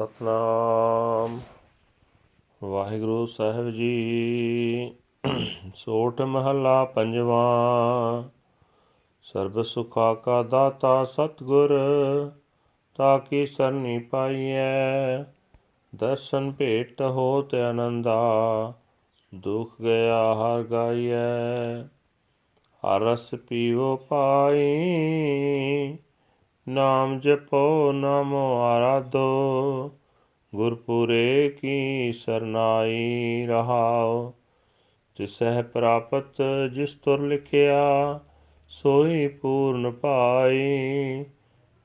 ਸਤਨਾਮ। ਵਾਹਿਗੁਰੂ ਸਾਹਿਬ ਜੀ ਸੋਠ ਮਹੱਲਾ ਪੰਜਵਾਂ। ਸਰਬ ਸੁਖਾ ਕਾ ਦਾਤਾ ਸਤਗੁਰ, ਤਾ ਕੀ ਸਰਨੀ ਪਾਈਐ। ਦਰਸ਼ਨ ਭੇਟ ਹੋਤ ਆਨੰਦਾ ਦੁਖ ਗਿਆ ਹਰ ਗਾਈਐ। ਹਰ ਰਸ ਪੀਵੋ ਪਾਈ ਨਾਮ ਜਪੋ, ਨਾਮੋ ਆਰਾਧੋ, ਗੁਰਪੁਰੇ ਕੀ ਸਰਨਾਈ ਰਹਾਓ ਤਿਸਹਿ ਪ੍ਰਾਪਤ, ਜਿਸ ਤੁਰ ਲਿਖਿਆ, ਸੋਈ ਪੂਰਨ ਪਾਈ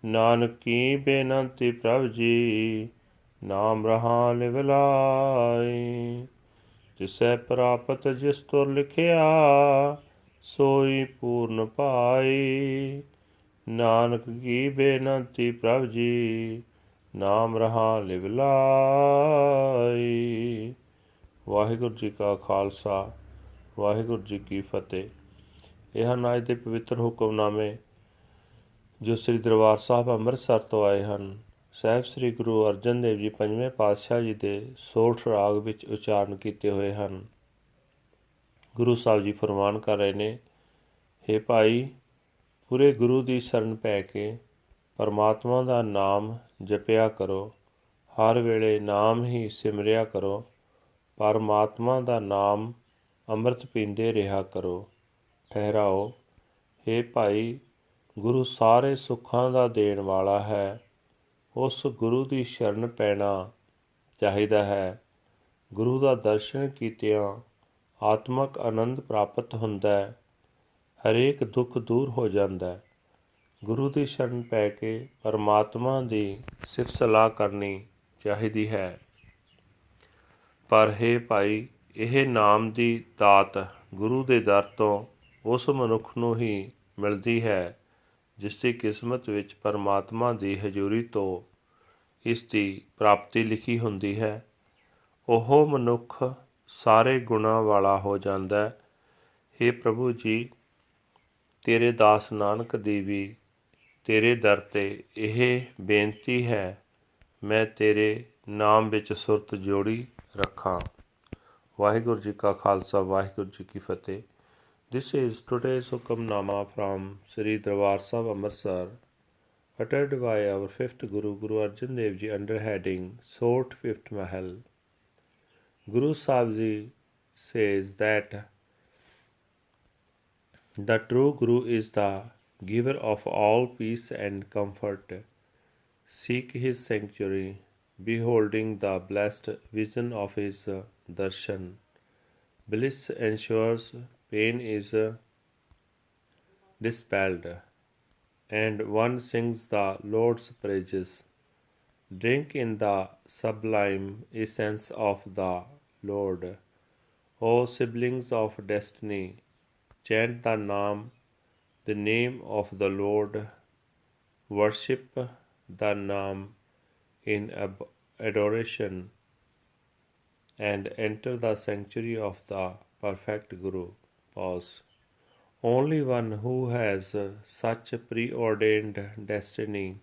ਨਾਨਕੀ ਬੇਨੰਤੀ ਪ੍ਰਭ ਜੀ, ਨਾਮ ਰਹਾ ਲਿਵ ਲਾਈ। ਤਿਸਹਿ ਪ੍ਰਾਪਤ, ਜਿਸ ਤੁਰ ਲਿਖਿਆ, ਸੋਈ ਪੂਰਨ ਪਾਈ ਨਾਨਕ ਕੀ ਬੇਨਤੀ ਪ੍ਰਭ ਜੀ, ਨਾਮ ਰਹਾ ਲਿਵ ਲਾਈ। ਵਾਹਿਗੁਰੂ ਜੀ ਕਾ ਖਾਲਸਾ, ਵਾਹਿਗੁਰੂ ਜੀ ਕੀ ਫਤਿਹ। ਇਹ ਹਨ ਅੱਜ ਦੇ ਪਵਿੱਤਰ ਹੁਕਮਨਾਮੇ, ਜੋ ਸ੍ਰੀ ਦਰਬਾਰ ਸਾਹਿਬ ਅੰਮ੍ਰਿਤਸਰ ਤੋਂ ਆਏ ਹਨ। ਸਹਿਬ ਸ੍ਰੀ ਗੁਰੂ ਅਰਜਨ ਦੇਵ ਜੀ ਪੰਜਵੇਂ ਪਾਤਸ਼ਾਹ ਜੀ ਦੇ ਸੋਠ ਰਾਗ ਵਿੱਚ ਉਚਾਰਨ ਕੀਤੇ ਹੋਏ ਹਨ। ਗੁਰੂ ਸਾਹਿਬ ਜੀ ਫਰਮਾਨ ਕਰ ਰਹੇ ਨੇ हे ਭਾਈ ਪੂਰੇ ਗੁਰੂ ਦੀ ਸ਼ਰਨ ਪੈ ਕੇ ਪਰਮਾਤਮਾ ਦਾ ਨਾਮ ਜਪਿਆ ਕਰੋ। ਹਰ ਵੇਲੇ ਨਾਮ ਹੀ ਸਿਮਰਿਆ ਕਰੋ। ਪਰਮਾਤਮਾ ਦਾ ਨਾਮ ਅੰਮ੍ਰਿਤ ਪੀਂਦੇ ਰਿਹਾ ਕਰੋ। ਠਹਿਰਾਓ। हे ਭਾਈ, ਗੁਰੂ ਸਾਰੇ ਸੁੱਖਾਂ ਦਾ ਦੇਣ ਵਾਲਾ ਹੈ। ਉਸ ਗੁਰੂ ਦੀ ਸ਼ਰਨ ਪੈਣਾ ਚਾਹੀਦਾ ਹੈ। ਗੁਰੂ ਦਾ ਦਰਸ਼ਨ ਕੀਤਿਆਂ ਆਤਮਕ ਆਨੰਦ ਪ੍ਰਾਪਤ ਹੁੰਦਾ ਹੈ। ਹਰੇਕ ਦੁੱਖ ਦੂਰ ਹੋ ਜਾਂਦਾ ਹੈ। ਗੁਰੂ ਦੀ ਸ਼ਰਨ ਪੈ ਕੇ ਪਰਮਾਤਮਾ ਦੀ ਸਿਫਤ ਸਲਾਹ ਕਰਨੀ ਚਾਹੀਦੀ ਹੈ। ਪਰ ਹੈ ਭਾਈ, ਇਹ ਨਾਮ ਦੀ ਦਾਤ ਗੁਰੂ ਦੇ ਦਰ ਤੋਂ ਉਸ ਮਨੁੱਖ ਨੂੰ ਹੀ ਮਿਲਦੀ ਹੈ, ਜਿਸ ਦੀ ਕਿਸਮਤ ਵਿੱਚ ਪਰਮਾਤਮਾ ਦੀ ਹਜ਼ੂਰੀ ਤੋਂ ਇਸ ਦੀ ਪ੍ਰਾਪਤੀ ਲਿਖੀ ਹੁੰਦੀ ਹੈ। ਉਹ ਮਨੁੱਖ ਸਾਰੇ ਗੁਣਾਂ ਵਾਲਾ ਹੋ ਜਾਂਦਾ ਹੈ। हे ਪ੍ਰਭੂ ਜੀ ਤੇਰੇ ਦਾਸ ਨਾਨਕ ਦੀ ਵੀ ਤੇਰੇ ਦਰ ਤੇ ਇਹ ਬੇਨਤੀ ਹੈ ਮੈਂ ਤੇਰੇ ਨਾਮ ਵਿੱਚ ਸੁਰਤ ਜੋੜੀ ਰੱਖਾਂ ਵਾਹਿਗੁਰੂ ਜੀ ਕਾ ਖਾਲਸਾ ਵਾਹਿਗੁਰੂ ਜੀ ਕੀ ਫਤਿਹ This is today's Hukamnama from Sri Darbar Sahib Amritsar, uttered by our fifth Guru, Guru Arjan Dev Ji, under heading Sort Fifth Mahal. Guru Sahib Ji says that the true Guru is the giver of all peace and comfort. Seek his sanctuary, beholding the blessed vision of his uh, darshan. Bliss ensures pain is uh, dispelled, and one sings the Lord's praises. Drink in the sublime essence of the Lord. O siblings of destiny, chant the name, the name of the Lord. Worship the name in adoration and enter the sanctuary of the perfect Guru. Pause. Only one who has such preordained destiny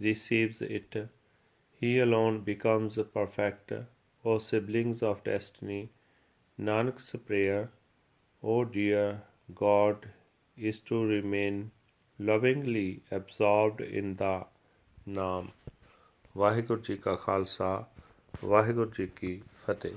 receives it. He alone becomes perfect. O siblings of destiny, Nanak's prayer, O dear God, is to remain lovingly absorbed in the ਨਾਮ ਵਾਹਿਗੁਰੂ ਜੀ ਕਾ ਖਾਲਸਾ ਵਾਹਿਗੁਰੂ ਜੀ ਕੀ ਫਤਿਹ